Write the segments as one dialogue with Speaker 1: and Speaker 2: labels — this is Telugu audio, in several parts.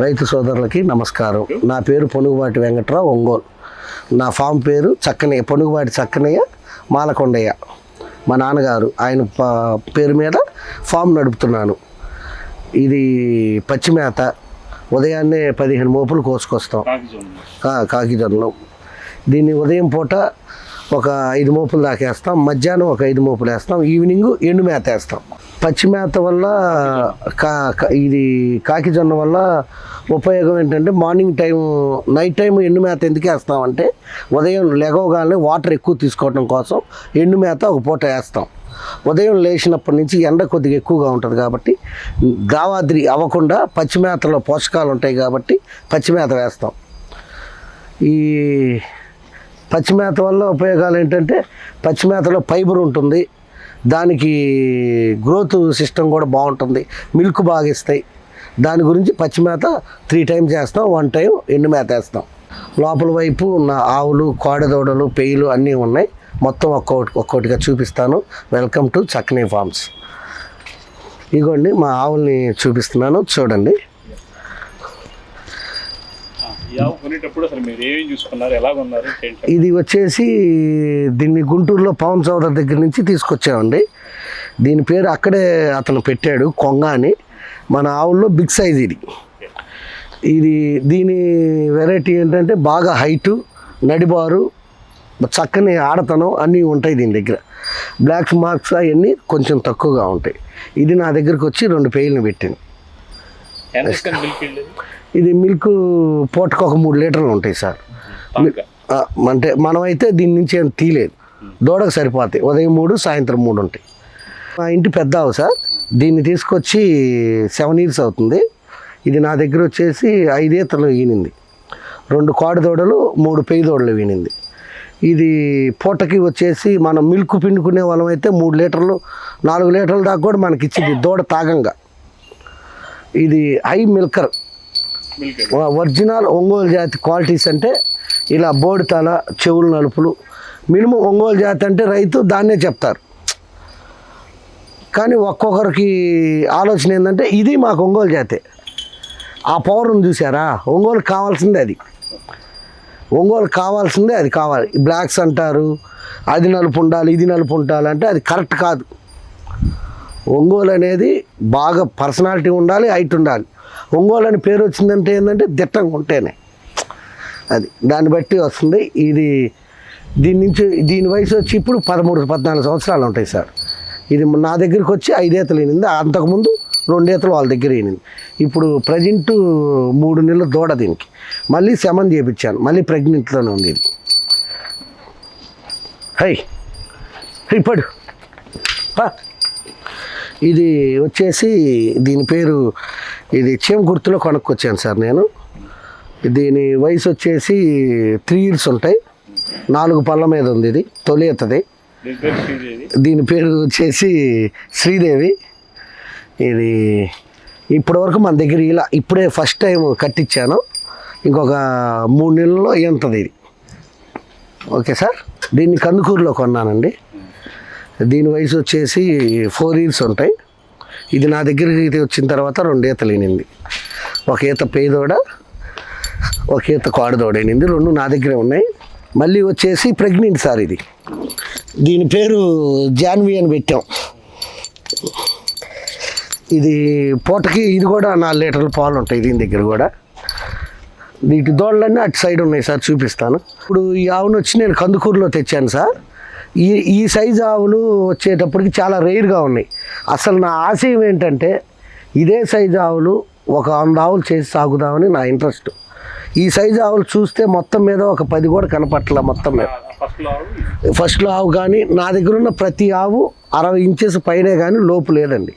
Speaker 1: రైతు సోదరులకి నమస్కారం. నా పేరు పొనుగుబాటి వెంకట్రావు ఒంగోలు. నా ఫామ్ పేరు చక్కనయ్య పొనుగుబాటి చక్కనయ్య మాలకొండయ్య. మా నాన్నగారు ఆయన పేరు మీద ఫామ్ నడుపుతున్నాను. ఇది పచ్చిమేత. ఉదయాన్నే పదిహేను మోపులు కోసుకొస్తాం. కా- దీన్ని ఉదయం పూట ఒక ఐదు మోపులు దాకా వేస్తాం మధ్యాహ్నం ఒక ఐదు మోపులు వేస్తాం ఈవినింగ్ ఎండు మేత వేస్తాం. పచ్చి మేత వల్ల కా ఇది కాకి జొన్న వల్ల ఉపయోగం ఏంటంటే మార్నింగ్ టైం నైట్ టైం ఎండు మేత ఎందుకు వేస్తామంటే ఉదయం లెగవగానే వాటర్ ఎక్కువ తీసుకోవడం కోసం ఎండు మేత ఒక పూట వేస్తాం. ఉదయం లేచినప్పటి నుంచి ఎండ కొద్దిగా ఎక్కువగా ఉంటుంది కాబట్టి గావాద్రి అవ్వకుండా పచ్చిమేతలో పోషకాలు ఉంటాయి కాబట్టి పచ్చిమేత వేస్తాం. ఈ పచ్చిమేత వల్ల ఉపయోగాలు ఏంటంటే పచ్చిమేతలో ఫైబర్ ఉంటుంది దానికి గ్రోత్ సిస్టమ్ కూడా బాగుంటుంది. మిల్క్ బాగా ఇస్తాయి దాని గురించి పచ్చిమేత త్రీ టైమ్స్ చేస్తాం వన్ టైం ఎండు మేత వేస్తాం. లోపల వైపు నా ఆవులు కోడదోడలు పెయిలు అన్నీ ఉన్నాయి. మొత్తం ఒక్కొక్కటి ఒక్కొక్కటిగా చూపిస్తాను. వెల్కమ్ టు చక్కనీ ఫార్మ్స్ ఇగోండి మా ఆవుల్ని చూపిస్తున్నాను. చూడండి.
Speaker 2: ఆవు కొనేటప్పుడు అసలు మీరు ఏమేమి చూసుకున్నారు? ఎలా
Speaker 1: ఇది వచ్చేసి దీన్ని గుంటూరులో పవన్ చౌదరి దగ్గర నుంచి తీసుకొచ్చామండి. దీని పేరు అక్కడే అతను పెట్టాడు కొంగ అని. మన ఆవుల్లో బిగ్ సైజ్ ఇది. ఇది దీని వెరైటీ ఏంటంటే బాగా హైటు నడిబారు చక్కని ఆడతనం అన్నీ ఉంటాయి దీని దగ్గర. బ్లాక్ మార్క్స్ అవన్నీ కొంచెం తక్కువగా ఉంటాయి. ఇది నా దగ్గరకు వచ్చి రెండు పేర్లు పెట్టింది
Speaker 2: ఎంత ఇస్తుంది మిల్క్ వెళ్ళేది
Speaker 1: ఇది మిల్క్ పూటకు ఒక మూడు లీటర్లు ఉంటాయి సార్. అంటే మనమైతే దీని నుంచి ఏం తీలేదు దూడకు సరిపోతాయి. ఉదయం మూడు సాయంత్రం మూడు ఉంటాయి. మా ఇంటి పెద్ద ఆవు సార్. దీన్ని తీసుకొచ్చి సెవెన్ ఇయర్స్ అవుతుంది. ఇది నా దగ్గర వచ్చేసి ఐదేతలు ఈనింది. రెండు కోడి దూడలు మూడు పెయ్యి దూడలు ఈనింది. ఇది పూటకి వచ్చేసి మనం మిల్క్ పిండుకునే వాళ్ళం అయితే మూడు లీటర్లు నాలుగు లీటర్ల దాకా కూడా మనకి ఇచ్చింది దూడ తాగంగా. ఇది high milker.
Speaker 2: Milk
Speaker 1: original Ongole జాతి క్వాలిటీస్ అంటే ఇలా బోడి తల చెవులు నలుపులు. మినిమం ఒంగోలు జాతి అంటే రైతు దాన్నే చెప్తారు. కానీ ఒక్కొక్కరికి ఆలోచన ఏంటంటే ఇది మాకు ఒంగోలు జాతే. ఆ పౌరుని చూసారా ఒంగోలు కావాల్సిందే అది. ఒంగోలు కావాల్సిందే అది కావాలి. బ్లాక్స్ అంటారు అది నలుపు ఉండాలి ఇది నలుపు ఉండాలి అంటే అది కరెక్ట్ కాదు. ఒంగోలు అనేది బాగా పర్సనాలిటీ ఉండాలి హైట్ ఉండాలి. ఒంగోలు అని పేరు వచ్చిందంటే ఏంటంటే దిట్టంగా ఉంటేనే. అది దాన్ని బట్టి వస్తుంది. ఇది దీని నుంచి దీని వయసు వచ్చి ఇప్పుడు పదమూడు పద్నాలుగు సంవత్సరాలు ఉంటాయి సార్. ఇది నా దగ్గరికి వచ్చి ఐదేతలు ఈనింది. అంతకుముందు రెండేతలు వాళ్ళ దగ్గర ఈనింది. ఇప్పుడు ప్రజెంట్ మూడు నెలలు దూడ దీనికి. మళ్ళీ శమన్ చేయించాను మళ్ళీ ప్రెగ్నెంట్లోనే ఉంది ఇది. హై ఇప్పుడు ఇది వచ్చేసి దీని పేరు ఇది చేమ గుర్తులో కొనుక్కొచ్చాను సార్ నేను. దీని వయసు వచ్చేసి త్రీ ఇయర్స్ ఉంటాయి. నాలుగు పళ్ళ మీద ఉంది ఇది తొలియతది
Speaker 2: దీని పేరు శ్రీదేవి.
Speaker 1: దీని పేరు వచ్చేసి శ్రీదేవి. ఇది ఇప్పటివరకు మన దగ్గర ఇలా ఇప్పుడే ఫస్ట్ టైం కట్టించాను. ఇంకొక మూడు నెలల్లో ఎంతది ఇది. ఓకే సార్ దీన్ని కందుకూరులో కొన్నానండి. దీని వయసు వచ్చేసి ఫోర్ ఇయర్స్ ఉంటాయి. ఇది నా దగ్గరికి వచ్చిన తర్వాత రెండు ఈతలు ఈనింది ఒక ఈత పేదోడ ఒక ఈత కోడదోడ ఈనింది రెండు నా దగ్గరే ఉన్నాయి. మళ్ళీ వచ్చేసి ప్రెగ్నెంట్ సార్ ఇది. దీని పేరు జాన్వి అని పెట్టాం. ఇది పూటకి ఇది కూడా నాలుగు లీటర్ల పాలు ఉంటాయి దీని దగ్గర కూడా. వీటి దోళ్ళన్నీ అటు సైడ్ ఉన్నాయి సార్ చూపిస్తాను. ఇప్పుడు ఈ ఆవును వచ్చి నేను కందుకూరులో తెచ్చాను సార్. ఈ ఈ సైజు ఆవులు వచ్చేటప్పటికి చాలా రేర్గా ఉన్నాయి. అసలు నా ఆశయం ఏంటంటే ఇదే సైజు ఆవులు ఒక వంద ఆవులు చేసి సాగుదామని నా ఇంట్రెస్ట్. ఈ సైజు ఆవులు చూస్తే మొత్తం మీద ఒక పది కూడా కనపట్ల మొత్తం మీద. ఫస్ట్లో ఆవు కానీ నా దగ్గర ఉన్న ప్రతి ఆవు అరవై ఇంచెస్ పైనే కానీ లోపు లేదండి.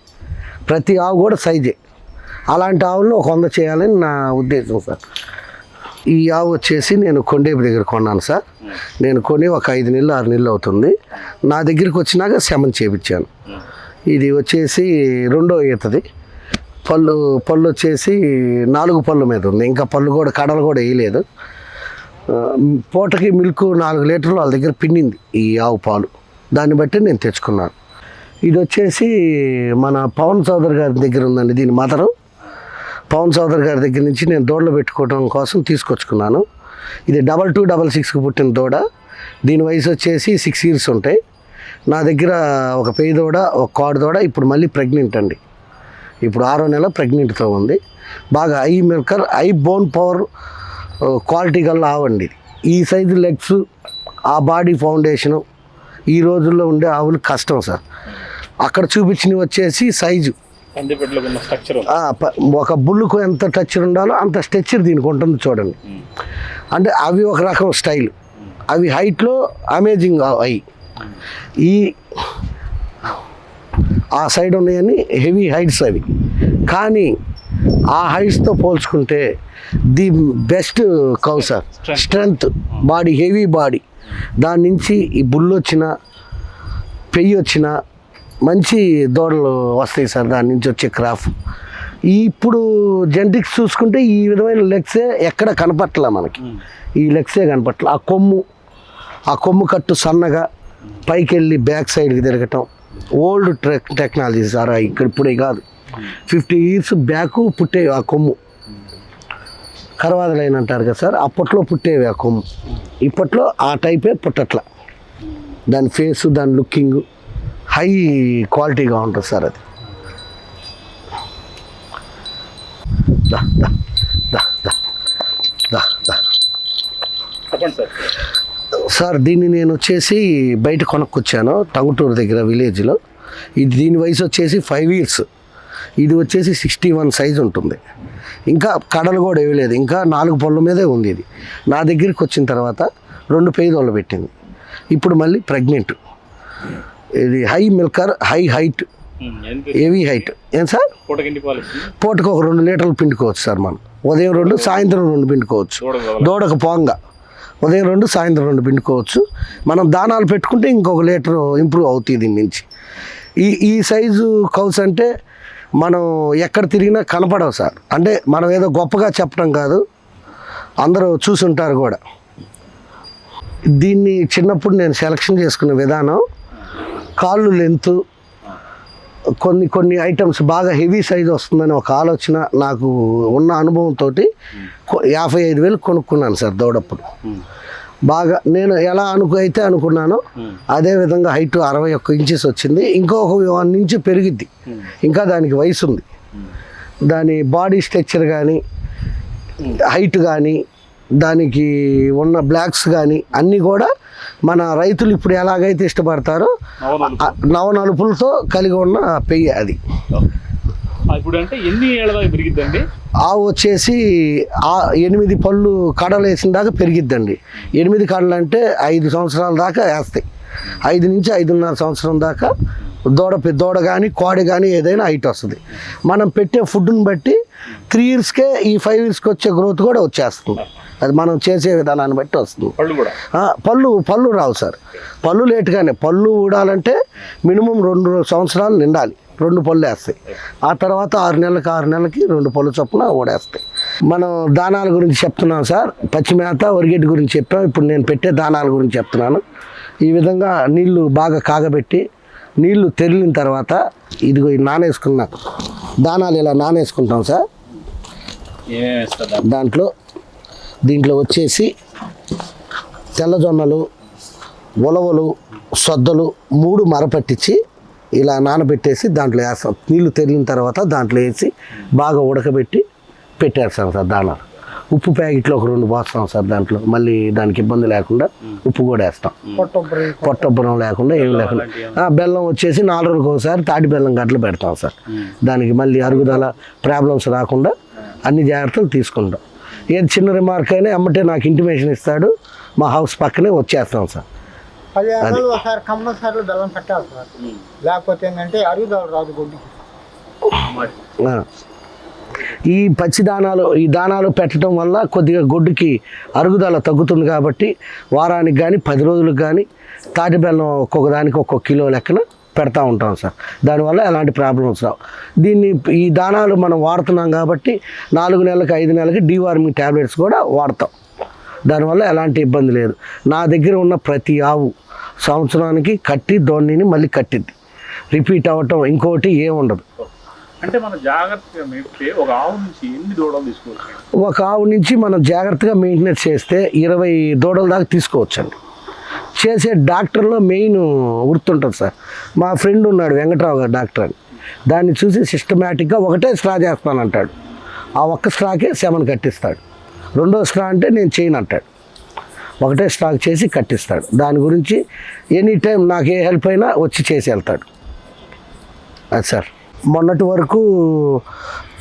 Speaker 1: ప్రతి ఆవు కూడా సైజే. అలాంటి ఆవులను ఒక వంద చేయాలని నా ఉద్దేశం సార్. ఈ ఆవు వచ్చేసి నేను కొండేపు దగ్గర కొన్నాను సార్. నేను కొని ఒక ఐదు నెలలు ఆరు నెలలు అవుతుంది. నా దగ్గరికి వచ్చినాక శమన్ చేపించాను ఇది వచ్చేసి రెండో ఈతది. పళ్ళు పళ్ళు వచ్చేసి నాలుగు పళ్ళు మీద ఉంది. ఇంకా పళ్ళు కూడా కడలు కూడా వేయలేదు. పూటకి మిల్క్ నాలుగు లీటర్లు వాళ్ళ దగ్గర పిండింది ఈ ఆవు పాలు. దాన్ని బట్టి నేను తెచ్చుకున్నాను. ఇది వచ్చేసి మన పవన్ చౌదరి గారి దగ్గర ఉందండి దీని మదరు. పవన్ చౌదరి గారి దగ్గర నుంచి నేను దూడలు పెట్టుకోవడం కోసం తీసుకొచ్చుకున్నాను. ఇది డబల్ టూ డబల్ సిక్స్కి పుట్టిన దూడ. దీని వయసు వచ్చేసి సిక్స్ ఇయర్స్ ఉంటాయి. నా దగ్గర ఒక పెయ్యి దూడ ఒక కాడు దూడ ఇప్పుడు మళ్ళీ ప్రెగ్నెంట్ అండి. ఇప్పుడు ఆరో నెల ప్రెగ్నెంట్తో ఉంది. బాగా high milker high bone power quality గల్ల ఆవండి ఇది. ఈ సైజు లెగ్స్ ఆ బాడీ ఫౌండేషను ఈ రోజుల్లో ఉండే ఆవులు కష్టం సార్. అక్కడ చూపించినవి వచ్చేసి సైజు. ఒక బుల్లుకు ఎంత టచ్చర్ ఉండాలో అంత స్ట్రెచ్చర్ దీనికి ఉంటుంది చూడండి. అంటే అవి ఒక రకం స్టైల్. అవి హైట్లో అమేజింగ్ అవి ఈ ఆ సైడ్ ఉన్నాయని హెవీ హైట్స్ అవి. కానీ ఆ హైట్స్తో పోల్చుకుంటే the best cow sir. Strength body heavy body దాని నుంచి ఈ బుల్లు వచ్చిన పెయ్యి వచ్చిన మంచి దూడలు వస్తాయి సార్ దాని నుంచి వచ్చే క్రాఫ్. ఇప్పుడు జెనటిక్స్ చూసుకుంటే ఈ విధమైన లెగ్సే ఎక్కడ కనపట్ల మనకి. ఈ లెగ్సే కనపట్ల. ఆ కొమ్ము ఆ కొమ్ము కట్టు సన్నగా పైకి వెళ్ళి బ్యాక్ సైడ్కి తిరగటం. ఓల్డ్ టెక్ టెక్నాలజీ సార్ ఇక్కడ ఇప్పుడే కాదు. ఫిఫ్టీ ఇయర్స్ బ్యాక్ పుట్టేవి ఆ కొమ్ము. కరవాదలైన అంటారు కదా సార్ అప్పట్లో పుట్టేవి ఆ కొమ్ము. ఇప్పట్లో ఆ టైపే పుట్టట్ల. దాని ఫేసు దాని లుకింగ్ హై క్వాలిటీగా ఉంటుంది సార్ అది.
Speaker 2: సార్.
Speaker 1: దీన్ని నేను వచ్చేసి బయట కొనుక్కొచ్చాను టంగుటూరు దగ్గర విలేజ్లో. ఇది దీని వయసు వచ్చేసి ఫైవ్ ఇయర్స్. ఇది వచ్చేసి సిక్స్టీ వన్ సైజ్ ఉంటుంది. ఇంకా కడలు కూడా వేయలేదు ఇంకా నాలుగు పళ్ళ మీదే ఉంది ఇది. నా దగ్గరికి వచ్చిన తర్వాత రెండు పేదోళ్ళు పెట్టింది. ఇప్పుడు మళ్ళీ ప్రెగ్నెంట్. ఇది high milker high height heavy height. ఏం సార్?
Speaker 2: పూటకి
Speaker 1: ఒక రెండు లీటర్లు పిండుకోవచ్చు సార్ మనం. ఉదయం రెండు సాయంత్రం రెండు పిండుకోవచ్చు. దూడకు పోంగా. ఉదయం రెండు సాయంత్రం రెండు పిండుకోవచ్చు. మనం దానాలు పెట్టుకుంటే ఇంకొక లీటర్ ఇంప్రూవ్ అవుతుంది దీని నుంచి. ఈ ఈ సైజు కౌస్ అంటే మనం ఎక్కడ తిరిగినా కనపడవు సార్. అంటే మనం ఏదో గొప్పగా చెప్పడం కాదు. అందరూ చూసుంటారు కూడా. దీన్ని చిన్నప్పుడు నేను సెలక్షన్ చేసుకునే విధానం కాళ్ళు లెంత్. కొన్ని కొన్ని ఐటమ్స్ బాగా హెవీ సైజ్ వస్తుందని ఒక ఆలోచన నాకు ఉన్న అనుభవంతో యాభై ఐదు వేలు కొనుక్కున్నాను సార్ దౌడప్పుడు. బాగా నేను ఎలా అనుకు అయితే అనుకున్నానో అదే విధంగా హైట్ అరవై ఒక్క ఇంచెస్ వచ్చింది. ఇంకొక వన్ ఇంచ్ పెరిగిద్ది. ఇంకా దానికి వయసు ఉంది. దాని బాడీ స్ట్రక్చర్ కానీ హైట్ కానీ దానికి ఉన్న బ్లాక్స్ కానీ అన్నీ కూడా మన రైతులు ఇప్పుడు ఎలాగైతే ఇష్టపడతారో
Speaker 2: అవును
Speaker 1: ఆ నవనలుపులతో కలిగి ఉన్న పెయ్యి అది.
Speaker 2: ఇప్పుడు అంటే ఎన్ని ఏళ్ళ దాకా పెరిగిద్దండి?
Speaker 1: ఆవు వచ్చేసి ఆ ఎనిమిది పళ్ళు కడలు వేసిన దాకా పెరిగిద్దండి. ఎనిమిది కడలు అంటే ఐదు సంవత్సరాల దాకా వేస్తాయి. ఐదు నుంచి ఐదున్నర సంవత్సరం దాకా దూడ దూడ కానీ కోడి కానీ ఏదైనా హైట్ వస్తుంది. మనం పెట్టే ఫుడ్ని బట్టి త్రీ ఇయర్స్కే ఈ ఫైవ్ ఇయర్స్కి వచ్చే గ్రోత్ కూడా వచ్చేస్తుంది. అది మనం చేసే విధానాన్ని బట్టి వస్తుంది.
Speaker 2: పళ్ళు కూడా.
Speaker 1: ఆ, పళ్ళు పళ్ళు రావు సార్. పళ్ళు లేటుగానే పళ్ళు ఊడాలంటే మినిమం రెండు సంవత్సరాలు నిండాలి. రెండు పళ్ళు వేస్తాయి. ఆ తర్వాత ఆరు నెలలకి ఆరు నెలలకి రెండు పళ్ళు చొప్పున ఊడేస్తాయి. మనం దానాల గురించి చెప్తున్నాం సార్. పచ్చి మేత ఒరిగెడ్డి గురించి చెప్పాం. ఇప్పుడు నేను పెట్టే దానాల గురించి చెప్తున్నాను. ఈ విధంగా నీళ్ళు బాగా కాగబెట్టి నీళ్ళు తెరిలిన తర్వాత ఇదిగో నానేసుకున్నా దానాలు ఇలా నానేసుకుంటాం సార్. దాంట్లో దీంట్లో వచ్చేసి తెల్లజొన్నలు ఉలవలు సొద్దలు మూడు మరపట్టించి ఇలా నానబెట్టేసి దాంట్లో వేస్తాం. నీళ్ళు తెరిలిన తర్వాత దాంట్లో వేసి బాగా ఉడకబెట్టి పెట్టేస్తాం సార్ దానాలు ఉప్పు ప్యాకెట్లు ఒక రెండు పోస్తాం సార్ దాంట్లో. మళ్ళీ దానికి ఇబ్బంది లేకుండా ఉప్పు కూడా వేస్తాం. పొట్టొబ్బరం లేకుండా ఏం లేకుండా. బెల్లం వచ్చేసి నాలుగు రోజులకు ఒకసారి తాటి బెల్లం గట్లు పెడతాం సార్. దానికి మళ్ళీ అరుగుదల ప్రాబ్లమ్స్ రాకుండా అన్ని జాగ్రత్తలు తీసుకుంటాం. ఏది చిన్న రిమార్క్ అయినా ఎమ్మటే నాకు ఇంటిమేషన్ ఇస్తాడు. మా హౌస్ పక్కనే వచ్చేస్తాం సార్.
Speaker 3: పది ఒకసారి కంపల్సరీ బెల్లం పెట్టాలి సార్. లేకపోతే ఏంటంటే అరుగుదల రాదు గుడ్డికి.
Speaker 1: ఈ పచ్చి దానాలు ఈ దానాలు పెట్టడం వల్ల కొద్దిగా గొడ్డుకి అరుగుదల తగ్గుతుంది కాబట్టి వారానికి కానీ పది రోజులకు కానీ తాటి బెల్లం ఒక్కొక్క దానికి ఒక్కొక్క కిలో లెక్కన పెడతా ఉంటాం సార్. దానివల్ల ఎలాంటి ప్రాబ్లమ్స్ రావు దీన్ని ఈ దానాలు మనం వాడుతున్నాం కాబట్టి నాలుగు నెలలకి ఐదు నెలలకి డీవార్మింగ్ ట్యాబ్లెట్స్ కూడా వాడతాం. దానివల్ల ఎలాంటి ఇబ్బంది లేదు. నా దగ్గర ఉన్న ప్రతి ఆవు సంవత్సరానికి కట్టి దోణిని మళ్ళీ కట్టిద్ది రిపీట్ అవ్వటం ఇంకోటి ఏం ఉండదు.
Speaker 2: అంటే మనం జాగ్రత్తగా ఒక ఆవు నుంచి ఎన్ని దూడలు తీసుకోవచ్చు?
Speaker 1: ఒక ఆవు నుంచి మనం జాగ్రత్తగా మెయింటెనెన్స్ చేస్తే ఇరవై దూడల దాకా తీసుకోవచ్చండి. చేసే డాక్టర్లో మెయిన్ గుర్తుంటుంది సార్. మా ఫ్రెండ్ ఉన్నాడు వెంకట్రావు గారు డాక్టర్ అని. దాన్ని చూసి సిస్టమేటిక్గా ఒకటే స్ట్రా చేస్తానంటాడు. ఆ ఒక్క స్ట్రాకే సెమన్ కట్టిస్తాడు. రెండో స్ట్రా అంటే నేను చేయను అంటాడు. ఒకటే స్టాక్ చేసి కట్టిస్తాడు. దాని గురించి ఎనీ టైం నాకు ఏ హెల్ప్ అయినా వచ్చి చేసి వెళ్తాడు. అది సార్. మొన్నటి వరకు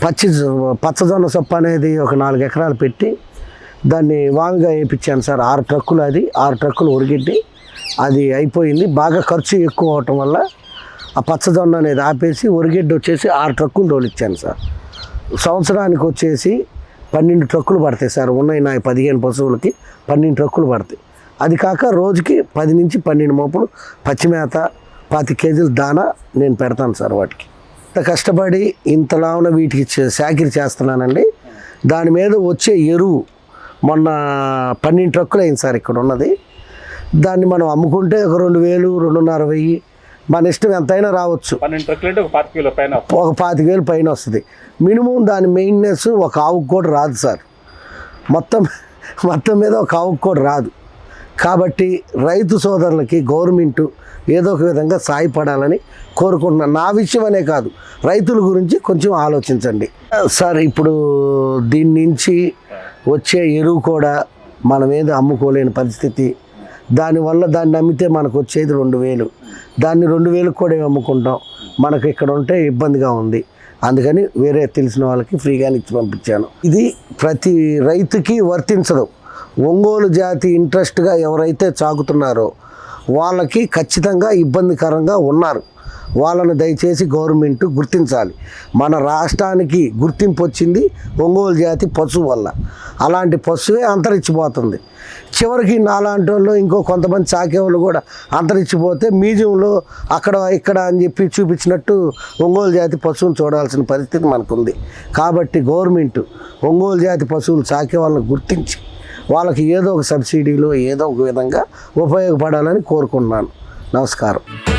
Speaker 1: పచ్చి పచ్చజొన్న సొప్ప అనేది ఒక నాలుగు ఎకరాలు పెట్టి దాన్ని వామిగా వేయించాను సార్. ఆరు ట్రక్కులు అది. ఆరు ట్రక్కులు ఉరిగిట్టి అది అయిపోయింది. బాగా ఖర్చు ఎక్కువ అవటం వల్ల ఆ పచ్చదొన్న అనేది ఆపేసి ఉరిగడ్డి వచ్చేసి ఆరు ట్రక్కులు తోలిచ్చాను సార్. సంవత్సరానికి వచ్చేసి పన్నెండు ట్రక్కులు పడతాయి సార్. ఉన్నాయి నా పదిహేను పశువులకి పన్నెండు ట్రక్కులు పడతాయి. అది కాక రోజుకి పది నుంచి పన్నెండు మోపులు పచ్చిమేత పాతి కేజీల దానా నేను పెడతాను సార్ వాటికి. ఇంత కష్టపడి ఇంతలావున వీటికి చే- చేస్తున్నానండి. దాని మీద వచ్చే ఎరువు మొన్న పన్నెండు ట్రక్కులు అయింది సార్ ఇక్కడ ఉన్నది. దాన్ని మనం అమ్ముకుంటే ఒక రెండు వేలు రెండున్నర వెయ్యి. మన ఇష్టం ఎంతైనా రావచ్చు.
Speaker 2: ఒక పాతిక
Speaker 1: వేలు పైన వస్తుంది. మినిమం దాని మెయింటెనెన్స్ ఒక ఆవుకు కూడా రాదు సార్. మొత్తం మొత్తం మీద ఒక ఆవుకు కూడా రాదు. కాబట్టి రైతు సోదరులకి గవర్నమెంట్ ఏదో ఒక విధంగా సాయపడాలని కోరుకుంటున్నాను నా విషయం అనే కాదు. రైతుల గురించి కొంచెం ఆలోచించండి. సార్ ఇప్పుడు దీని నుంచి వచ్చే ఎరువు కూడా మనం ఏదో అమ్ముకోలేని పరిస్థితి. దానివల్ల దాన్ని అమ్మితే మనకు వచ్చేది రెండు వేలు. దాన్ని రెండు వేలకు కూడా అమ్ముకుంటాం? మనకు ఇక్కడ ఉంటే ఇబ్బందిగా ఉంది. అందుకని వేరే తెలిసిన వాళ్ళకి ఫ్రీగానే ఇచ్చి పంపించాను. ఇది ప్రతి రైతుకి వర్తించదు. ఒంగోలు జాతి ఇంట్రెస్ట్గా ఎవరైతే సాగుతున్నారో వాళ్ళకి ఖచ్చితంగా ఇబ్బందికరంగా ఉన్నారు. వాళ్ళని దయచేసి గవర్నమెంట్ గుర్తించాలి. మన రాష్ట్రానికి గుర్తింపు వచ్చింది ఒంగోలు జాతి పశువు వల్ల. అలాంటి పశువే అంతరించిపోతుంది. చివరికి నాలాంటి వాళ్ళు ఇంకో కొంతమంది చాకేవాళ్ళు కూడా అంతరించిపోతే మ్యూజియంలో అక్కడ ఇక్కడ అని చెప్పి చూపించినట్టు ఒంగోలు జాతి పశువులు చూడాల్సిన పరిస్థితి మనకుంది. కాబట్టి గవర్నమెంట్ ఒంగోలు జాతి పశువులు చాకే వాళ్ళని గుర్తించి వాళ్ళకి ఏదో ఒక సబ్సిడీలో ఏదో ఒక విధంగా ఉపయోగపడాలని కోరుకుంటున్నాను. నమస్కారం.